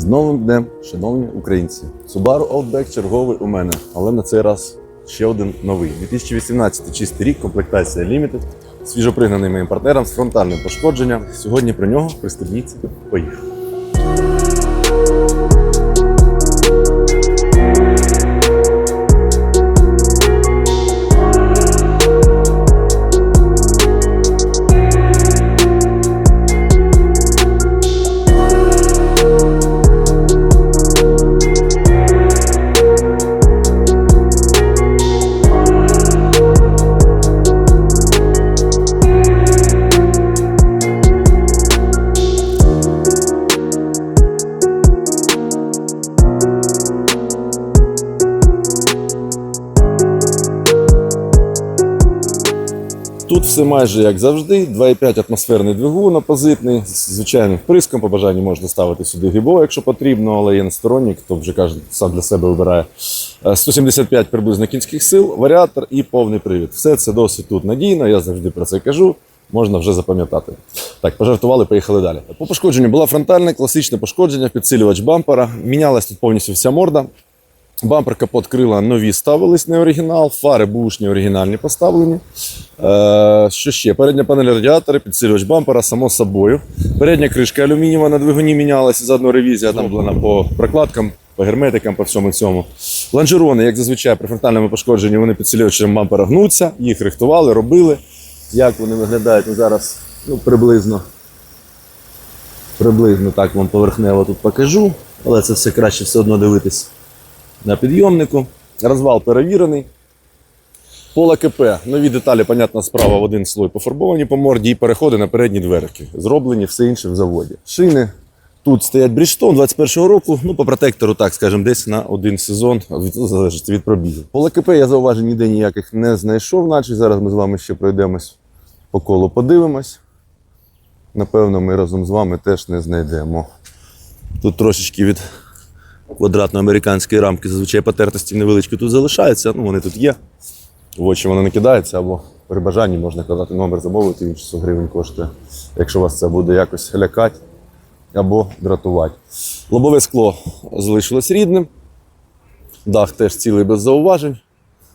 З новим днем, шановні українці! Subaru Outback черговий у мене, але на цей раз ще один новий. 2018 чистий рік, комплектація Limited, свіжопригнаний моїм партнером з фронтальним пошкодженням. Сьогодні про нього пристебніться. Поїхали. Все майже як завжди. 2,5 атмосферний двигун опозитний, з звичайним вприском. По бажанню можна ставити сюди гібо, якщо потрібно, але є сторонник, то вже кожен сам для себе вибирає. Е, 175 приблизно кінських сил, варіатор і повний привід. Все це досить тут надійно, я завжди про це кажу. Можна вже запам'ятати. Так, пожартували, поїхали далі. По пошкодженню була фронтальне, класичне пошкодження, підсилювач бампера. Мінялась тут повністю вся морда. Бампер, капот, крила нові ставились, не оригінал, фари бушні оригінальні поставлені. Е, що ще? Передня панель радіатора, підсилювач бампера, само собою. Передня кришка алюмінієва на двигуні мінялася, заодно ревізія там була по прокладкам, по герметикам, по всьому цьому. Лонжерони, як зазвичай, при фронтальному пошкодженні, вони підсилювачем бампера гнуться, їх рихтували, робили. Як вони виглядають зараз ну, приблизно. Приблизно так вам поверхнево тут покажу, але це все краще все одно дивитись на підйомнику. Розвал перевірений. Поле КП. Нові деталі, понятна справа, в один слой пофарбовані по морді і переходи на передні дверки. Зроблені все інше в заводі. Шини. Тут стоять Bridgestone 21-го року, ну по протектору, так скажемо, десь на один сезон, залежить від пробігу. Поле КП я зауважень ніде ніяких не знайшов, наче зараз ми з вами ще пройдемось по колу, подивимось. Напевно, ми разом з вами теж не знайдемо. Тут трошечки від квадратно-американської рамки зазвичай потертості невеличкі тут залишаються. Ну, вони тут є. В очі воно не кидається, або при бажанні можна казати номер замовити, він 600 гривень коштує, якщо вас це буде якось лякати або дратувати. Лобове скло залишилось рідним. Дах теж цілий без зауважень.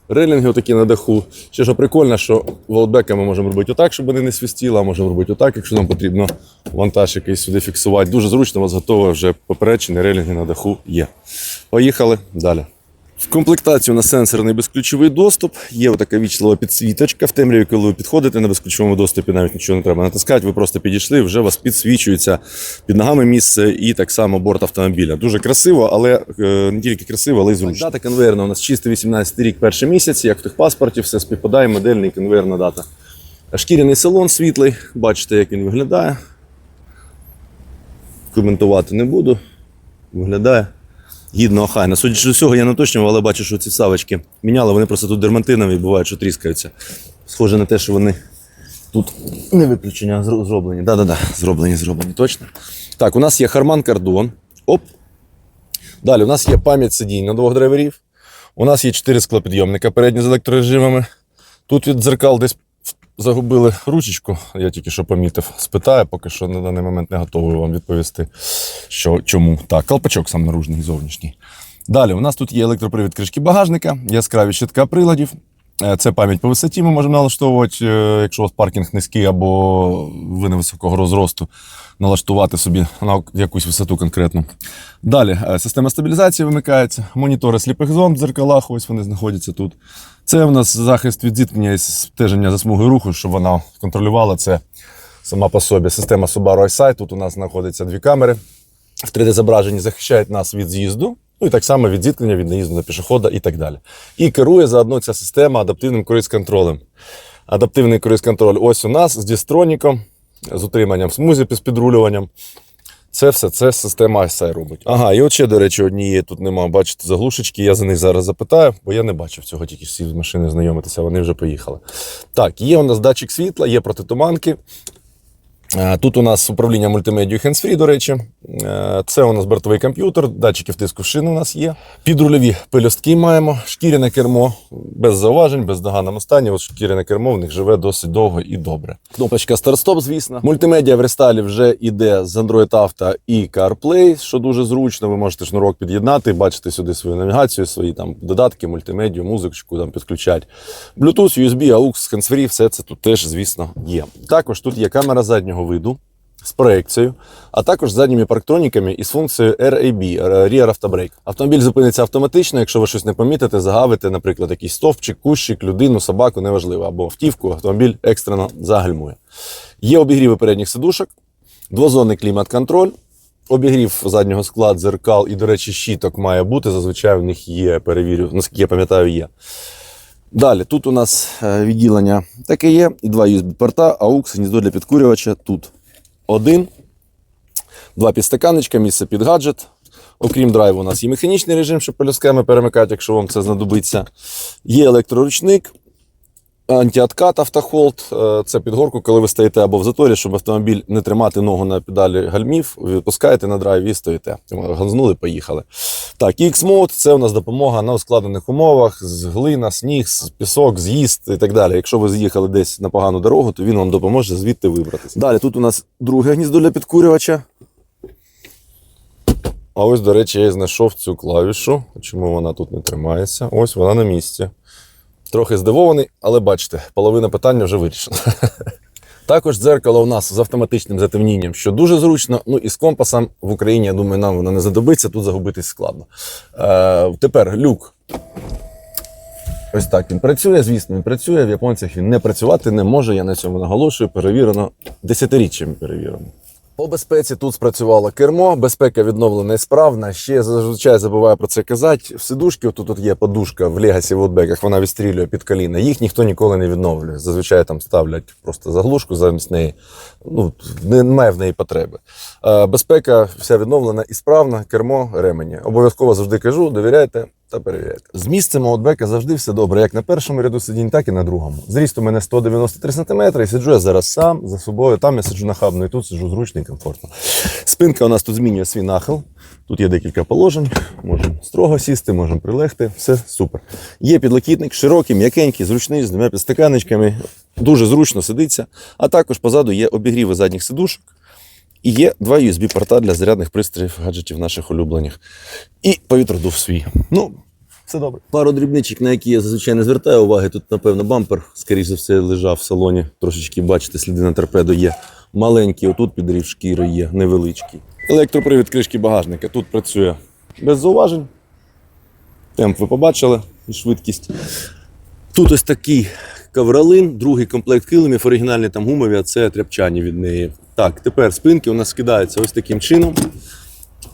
Релінги отакі на даху. Ще що прикольно, що волбека ми можемо робити отак, щоб вони не свистіли, а можемо робити отак, якщо нам потрібно вантаж якийсь сюди фіксувати. Дуже зручно, у вас готове вже поперечені релінги на даху є. Поїхали далі. В комплектації у нас сенсорний безключовий доступ. Є така вічлива підсвіточка. В темряві, коли ви підходите на безключовому доступі, навіть нічого не треба натискати. Ви просто підійшли, вже вас підсвічується під ногами місце і так само борт автомобіля. Дуже красиво, але е, не тільки красиво, але й зручно. Дата конвейерна у нас чистий 18 рік, перший місяць, як в техпаспорті, все співпадає, модельний конвейерна дата. Шкіряний салон світлий, бачите, як він виглядає. Коментувати не буду. Виглядає гідно охайно. Судячи з усього, я не уточнював, але бачу, що ці савочки міняли, вони просто тут дермантинові, бувають, що тріскаються. Схоже на те, що вони тут не виключення зро- зроблені. Да-да-да, зроблені, зроблені, точно. Так, у нас є Харман Кардон. Оп. Далі у нас є пам'ять сидінь на двох драйверів. У нас є чотири склопідйомника передні з електрорежимами. Тут від дзеркал десь загубили ручечку, я тільки що помітив. Спитаю, поки що на даний момент не готовий вам відповісти, що, чому. Так, колпачок сам наружний, зовнішній. Далі, у нас тут є електропривід кришки багажника, яскраві щитка приладів. Е, Це пам'ять по висоті ми можемо налаштовувати, е, якщо у вас паркінг низький або ви невисокого розросту, налаштувати собі на якусь висоту конкретну. Далі е, система стабілізації вимикається, монітори сліпих зон в дзеркалах, ось вони знаходяться тут. Це в нас захист від зіткнення і стеження за руху, щоб вона контролювала це сама по собі. Система Subaru EyeSight, тут у нас знаходяться дві камери. В 3D-зображенні захищають нас від з'їзду, ну і так само від зіткнення, від наїзду на пішохода і так далі. І керує заодно ця система адаптивним круїз-контролем. Адаптивний круїз-контроль ось у нас з дістроніком, з утриманням смузі з підрулюванням. Це все це система ISI робить. Ага, і от ще, до речі, однієї тут нема. Бачите, заглушечки. Я за них зараз запитаю, бо я не бачив цього, тільки сів з машини знайомитися, вони вже поїхали. Так, є у нас датчик світла, є протитуманки. Е, Тут у нас управління мультимедією hands-free, до речі. Е, Це у нас бортовий комп'ютер, датчики втиску в шину у нас є. Підрульові пелюстки маємо, шкіряне кермо без зауважень, без доганному стані. От шкіряне кермо в них живе досить довго і добре. Кнопочка старт-стоп, звісно. Мультимедіа в рестайлі вже йде з Android Auto і CarPlay, що дуже зручно. Ви можете шнурок під'єднати, бачите сюди свою навігацію, свої там додатки, мультимедію, музичку там підключати. Bluetooth, USB, AUX, hands-free, все це тут теж, звісно, є. Також тут є камера заднього виду з проекцією, а також з задніми парктроніками із функцією RAB, Rear Auto. Автомобіль зупиниться автоматично, якщо ви щось не помітите, загавите, наприклад, якийсь стовпчик, кущик, людину, собаку, неважливо, або автівку, автомобіль екстрено загальмує. Є обігріви передніх сидушок, двозонний клімат-контроль, обігрів заднього скла, дзеркал і, до речі, щіток має бути. Зазвичай в них є, перевірю, наскільки я пам'ятаю, є. Далі, тут у нас е, відділення таке є, і два USB-порта, AUX, гніздо для підкурювача. Тут один, два підстаканничка, місце під гаджет. Окрім драйву, у нас є механічний режим, щоб пелюсками перемикати, якщо вам це знадобиться. Є електроручник, антиоткат автохолд. Е, Це під горку, коли ви стоїте або в заторі, щоб автомобіль не тримати ногу на педалі гальмів, відпускаєте на драйві і стоїте. Ганзнули, поїхали. Так, X-Mode – це у нас допомога на ускладнених умовах, з глина, сніг, з пісок, з'їзд і так далі. Якщо ви з'їхали десь на погану дорогу, то він вам допоможе звідти вибратися. Далі тут у нас друге гніздо для підкурювача. А ось, до речі, я знайшов цю клавішу. Чому вона тут не тримається? Ось вона на місці. Трохи здивований, але бачите, половина питання вже вирішена. Також дзеркало у нас з автоматичним затемнінням, що дуже зручно. Ну і з компасом в Україні, я думаю, нам воно не задобиться, тут загубитись складно. Е, тепер люк. Ось так він працює. Звісно, він працює. В японцях він не працювати не може. Я на цьому наголошую. Перевірено десятиріччям перевірено. По безпеці тут спрацювало кермо, безпека відновлена і справна. Ще зазвичай забуваю про це казати. В сидушки тут, тут є подушка в Legacy Woodback, вона відстрілює під коліна. Їх ніхто ніколи не відновлює. Зазвичай там ставлять просто заглушку замість неї. Ну, немає в неї потреби. Е, Безпека вся відновлена і справна, кермо, ремені. Обов'язково завжди кажу, довіряйте та перевіряйте. З місцем аутбека завжди все добре, як на першому ряду сидінь, так і на другому. Зріст у мене 193 см, і сиджу я зараз сам за собою. Там я сиджу нахабно, і тут сиджу зручно і комфортно. Спинка у нас тут змінює свій нахил. Тут є декілька положень, можемо строго сісти, можемо прилегти. Все супер. Є підлокітник, широкий, м'якенький, зручний, з двома підстаканничками. Дуже зручно сидиться. А також позаду є обігріви задніх сидушок. І є два USB-порта для зарядних пристроїв, гаджетів наших улюблених. І повітродув свій. Ну, все добре. Пару дрібничок, на які я зазвичай не звертаю уваги. Тут, напевно, бампер, скоріш за все, лежав в салоні. Трошечки, бачите, сліди на торпедо є. Маленький, отут підрів шкіри є, невеличкий. Електропривід кришки багажника. Тут працює без зауважень. Темп ви побачили і швидкість. Тут ось такий ковролин, другий комплект килимів, оригінальні там гумові, а це тряпчані від неї. Так, тепер спинки у нас скидаються ось таким чином.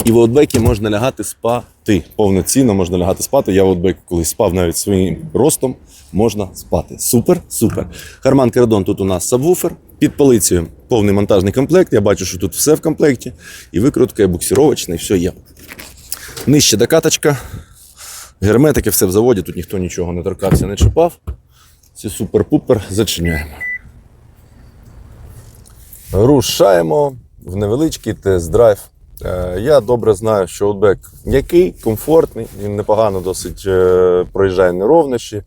І в аутбекі можна лягати спати. Повноцінно можна лягати спати. Я в аутбеку колись спав навіть своїм ростом. Можна спати. Супер, супер. Харман Кердон тут у нас сабвуфер. Під полицею повний монтажний комплект. Я бачу, що тут все в комплекті. І викрутка, і буксировочна, і все є. Нижче докаточка. Герметики, все в заводі, тут ніхто нічого не торкався, не чіпав. Це супер-пупер, зачиняємо. Рушаємо в невеличкий тест-драйв. Е, Я добре знаю, що Outback м'який, комфортний, він непогано досить е, проїжджає неровнощі.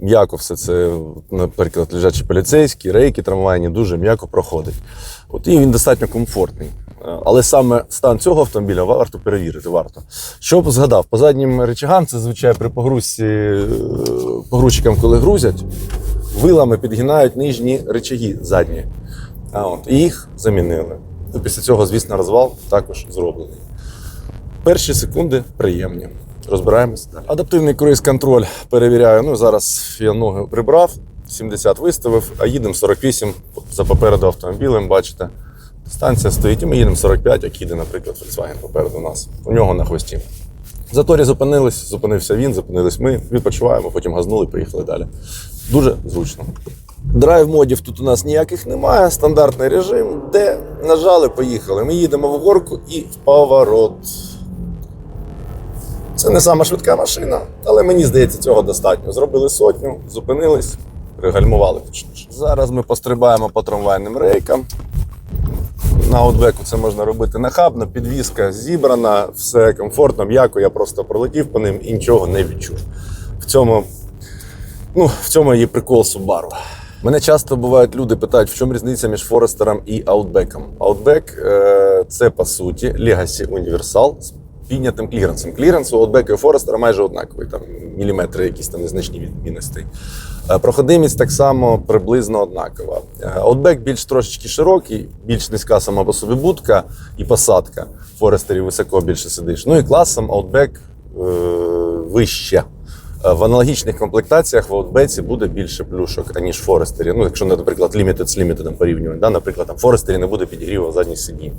М'яко все це, наприклад, лежачі поліцейські, рейки трамвайні дуже м'яко проходить. От і він достатньо комфортний. Е, Але саме стан цього автомобіля варто перевірити. Варто. Що б згадав, по заднім речагам це звичайно при погрузці е, погрузчикам, коли грузять, вилами підгинають нижні речаги задні. А от, і їх замінили. Ну, після цього, звісно, розвал також зроблений. Перші секунди приємні. Розбираємося далі. Адаптивний круїз-контроль перевіряю. Ну, зараз я ноги прибрав, 70 виставив, а їдемо 48 за попереду автомобілем, бачите. Станція стоїть, і ми їдемо 45, як їде, наприклад, Volkswagen попереду нас. У нього на хвості. В заторі зупинились, зупинився він, зупинились ми, відпочиваємо, потім газнули і поїхали далі. Дуже зручно. Драйв модів тут у нас ніяких немає. Стандартний режим, де нажали, поїхали. Ми їдемо в горку і в поворот. Це не сама швидка машина, але мені здається, цього достатньо. Зробили сотню, зупинились, пригальмували точніше. Зараз ми пострибаємо по трамвайним рейкам. На аутбеку це можна робити нахабно, підвізка зібрана, все комфортно, м'яко. Я просто пролетів по ним і нічого не відчув. В цьому, ну, в цьому є прикол Subaru. Мене часто бувають люди питають, в чому різниця між Форестером і Outback. Outback е, це по суті Legacy Universal з піднятим кліренсом. Кліренс у Outback і Форестера майже однаковий, там міліметри, якісь там незначні відмінності. Е, Проходимість так само приблизно однакова. Е, Outback більш трошечки широкий, більш низька сама по собі будка і посадка. Форестері високо більше сидиш. Ну і класом Outback е, вище. Е, В аналогічних комплектаціях в Outback буде більше плюшок, аніж Форестері. Ну, якщо, наприклад, Limited з Limited порівнювати, да? наприклад, там Форестері не буде підігріву задніх сидінь.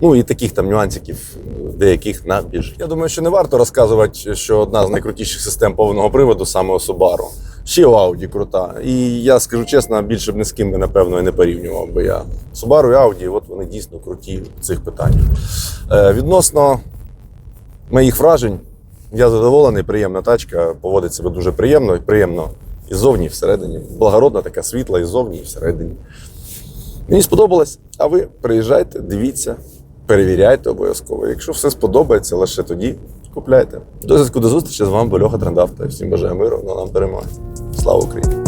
Ну і таких там нюансиків е, деяких на більш. Я думаю, що не варто розказувати, що одна з найкрутіших систем повного приводу саме у Subaru. Ще Audi крута. І я скажу чесно, більше б ні з ким би, напевно, і не порівнював би я. Subaru і Audi, от вони дійсно круті в цих питаннях. Е, відносно моїх вражень. Я задоволений, приємна тачка, поводить себе дуже приємно, приємно і ззовні, і всередині. Благородна, така світла і ззовні, і всередині. Мені сподобалось. А ви приїжджайте, дивіться, перевіряйте обов'язково. Якщо все сподобається, лише тоді купляйте. До зв'язку до зустрічі з вами був Льоха Трендавта. Всім бажаю миру, на нам перемоги. Слава Україні!